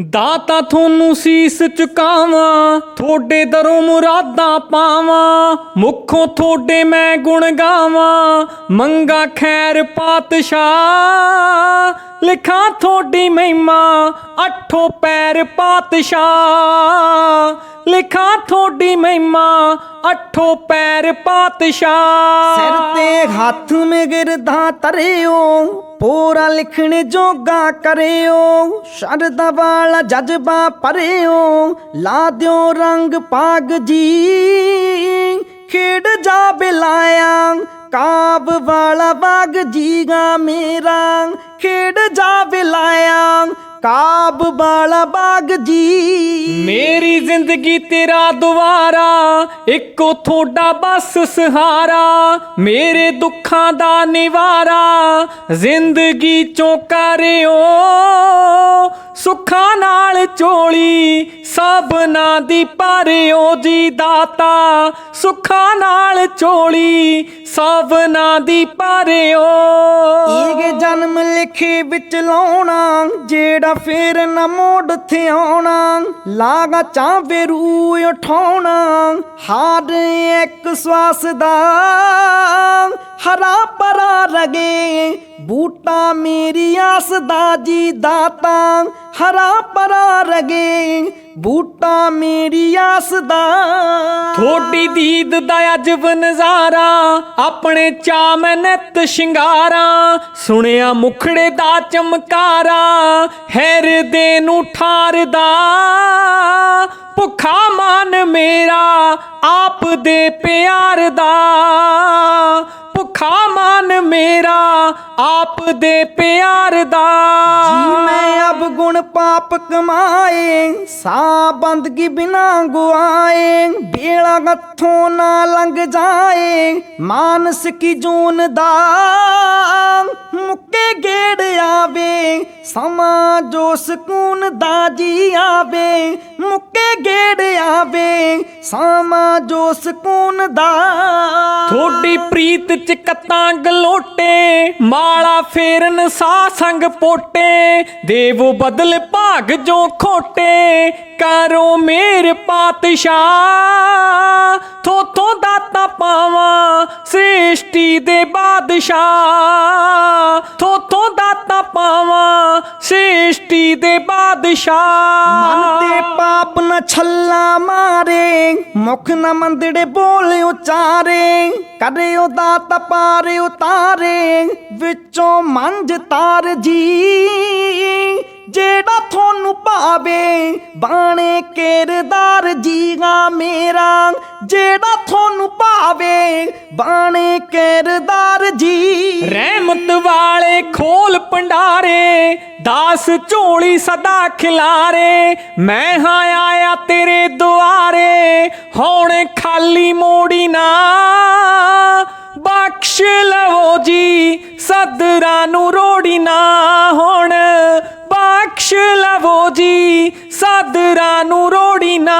ਦਾਤਾ ਤੁਹਾਨੂੰ ਸੀਸ ਝੁਕਾਵਾਂ ਤੁਹਾਡੇ ਦਰੋਂ ਮੁਰਾਦਾਂ ਪਾਵਾਂ। ਮੁਖੋਂ ਤੁਹਾਡੇ ਮੈਂ ਗੁਣ ਗਾਵਾਂ, ਮੰਗਾ ਖੈਰ ਪਾਤਸ਼ਾਹ। ਲਿਖਾਂ ਤੁਹਾਡੀ ਮਹਿਮਾ, ਅੱਠੋਂ ਪੈਰ ਪਾਤਸ਼ਾਹ। ਲਿਖਾਂ ਤੁਹਾਡੀ ਮਹਿਮਾ, ਅੱਠੋਂ ਪੈਰ ਪਾਤਸ਼ਾਹ। ਸਿਰ ਤੇ ਹੱਥ ਮੇ ਗਿਰਦਾ ਤਰਿਓ ਪੂਰਾ ਲਿਖਣ ਜੋਗਾ ਕਰਿਓ। ਸ਼ਰਦਾ ਵਾਲਾ ਜਜ਼ਬਾ ਭਰਿਓ, ਲਾ ਦਿਓ ਰੰਗ ਪਾਗ ਜੀ। ਖੇਡ ਜਾ ਬਿਲਾਇਆ ਕਾਬ ਵਾਲਾ ਬਾਗ ਜੀਗਾ ਮੇਰਾ। ਖੇਡ ਜਾ ਬਿਲਾਇਆ ਕਾਬ ਵਾਲਾ ਬਾਗ ਜੀ। ਮੇਰੀ ਜ਼ਿੰਦਗੀ ਤੇਰਾ ਦੁਆਰਾ ਇੱਕੋ ਥੋੜਾ ਬਸ ਸਹਾਰਾ ਮੇਰੇ ਦੁੱਖਾਂ ਦਾ ਨਿਵਾਰਾ ਜ਼ਿੰਦਗੀ ਚੋਂ ਕਰਿਓ। ਸੁੱਖਾਂ ਨਾਲ ਚੋਲੀ ਸਭਨਾ ਦੀ ਭਰਿਓ ਜੀ ਦਾਤਾ। ਸੁੱਖਾਂ ਨਾਲ ਚੋਲੀ ਸਭਨਾ ਦੀ ਭਰਿਓ। ਇਹ ਜਨਮ ਲਿਖੇ ਵਿੱਚ ਲਾਉਣਾ, ਜਿਹੜਾ ਫੇਰ ਨਾ ਮੋੜ ਥਿਆਉਣਾ ਲਾਗਾ ਚਾਵੇ ਰੂ ਉਠਾਉਣਾ, ਹਰ ਇੱਕ ਸਵਾਸ ਦਾ। ਹਰਾ ਪਰਾ ਰਗੇ, ਬੂਟਾ ਮੇਰੀ ਆਸ ਦਾ ਜੀ ਦਾਤਾ। ਹਰਾ ਪਰਾ ਰਗੇ ਬੂਟਾ ਮੇਰੀ ਆਸ ਦਾ ਥੋੜੀ ਦੀਦ ਦਾ ਅਜਬ ਨਜ਼ਾਰਾ ਆਪਣੇ ਚਾ ਮੈਂ ਨਿਤ ਸ਼ਿੰਗਾਰਾਂ ਸੁਣਿਆ ਮੁਖੜੇ ਦਾ ਚਮਕਾਰਾ ਹਿਰਦੇ ਨੂੰ ਠਾਰਦਾ। ਭੁੱਖਾ ਮਨ ਮੇਰਾ ਆਪ ਦੇ ਪਿਆਰ ਦਾ। ਭੁੱਖਾ ਮਨ ਮੇਰਾ ਆਪ ਦੇ ਪਿਆਰ ਦਾ। ਗੁਣ ਪਾਪ ਕਮਾਏ ਸਾ ਬੰਦਗੀ ਬਿਨਾ ਗੁਆਏ, ਬੇੜਾ ਗੱਥੋਂ ਨਾ ਲੰਘ ਜਾਏ ਮਾਨਸ ਕੀ ਜੂਨ ਦਾ ਮੁੱਕੇ ਗੇੜ ਆਵੇ, ਸਮਾਂ ਜੋ ਸਕੂਨ ਦਾ ਜੀ ਆਵੇ, ਮੁੱਕੇ ਗੇੜ ਆਵੇ, ਸਮਾਂ ਜੋ ਸਕੂਨ ਦਾ ਥੋੜੀ ਪ੍ਰੀਤ ਚ ਕੱਤਾਂ ਗਲੋਟੇ ਮਾਲਾ ਫੇਰਨ ਸਾ ਸੰਗ ਪੋਟੇ, ਦੇਵੋ ਬਦ ਬਦਲ ਭਾਗ ਜੋ ਖੋਟੇ ਕਰੋ ਮੇਰ ਪਾਤਸ਼ਾਹ। ਥੋਥੋਂ ਦਾਤਾ ਪਾਵਾਂ ਸ੍ਰਿਸ਼ਟੀ ਦੇ ਬਾਦਸ਼ਾਹ। ਥੋਥੋਂ ਦਾਤਾ ਪਾਵਾਂ ਸ੍ਰਿਸ਼ਟੀ ਦੇ ਬਾਦਸ਼ਾਹ। ਮਨ ਤੇ ਪਾਪ ਨਾ ਛੱਲਾ ਮਾਰੇ, ਮੁਖ ਨਾ ਮੰਦੜੇ ਬੋਲ ਉਚਾਰੇ। ਕਰਿਓ ਦਾਤ ਪਾਰੇ ਉਤਾਰੇ, ਵਿੱਚੋਂ ਮੰਜ ਤਾਰ ਜੀ। ਜਿਹੜਾ ਤੁਹਾਨੂੰ ਭਾਵੇ, ਬਾਣੇ ਕੇਰਦਾਰ ਜੀਗਾ ਮੇਰਾ। ਜਿਹੜਾ ਤੁਹਾਨੂੰ ਭਾਵੇ, ਬਾਣੇ ਕੇਰਦਾਰ ਜੀ। ਰਹਿਮਤ ਵਾਲੇ ਖੋਲ ਪੰਡਾਰੇ, ਦਾਸ ਝੋਲੀ ਸਦਾ ਖਿਲਾਰੇ। ਮੈਂ ਹਾਂ ਆਇਆ ਤੇਰੇ ਦੁਆਰੇ, ਹੁਣ ਖਾਲੀ ਮੋੜੀ ਨਾ। ਬਖਸ਼ ਲਵੋ ਜੀ, ਸਦਰਾਂ ਨੂੰ ਰੋੜੀ ਨਾ। ਹੁਣ ਲਵੋ ਜੀ ਸਦਰਾਂ ਨੂੰ ਰੋੜੀ ਨਾ।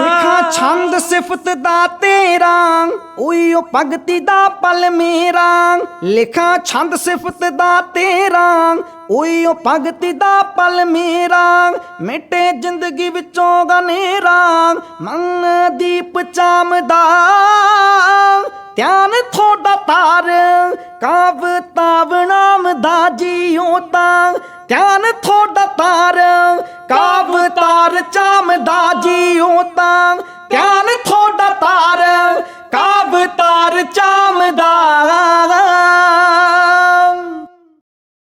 ਲਿਖਾ ਛੰਦ ਸਿਫਤ ਦਾ ਤੇਰਾ, ਉਈ ਭਗਤੀ ਦਾ ਪਲ ਮੇਰਾ। ਲਿਖਾ ਛੰਦ ਸਿਫਤ ਦਾ ਤੇਰਾ, ਉਈ ਭਗਤੀ ਦਾ ਪਲ ਮੇਰਾ। ਮਿਟੇ ਜ਼ਿੰਦਗੀ ਵਿੱਚੋਂ ਗਨੇਰਾ ਮਨ ਦੀਪ ਚਾਮਦਾ। ਧਿਆਨ ਜੀਉ ਤਾਂ ਧਿਆਨ ਥੋੜਾ ਤਾਰ ਕਾਵ ਤਾਰ ਚਾਮਦਾ ਜੀਉ ਤਾਂ ਧਿਆਨ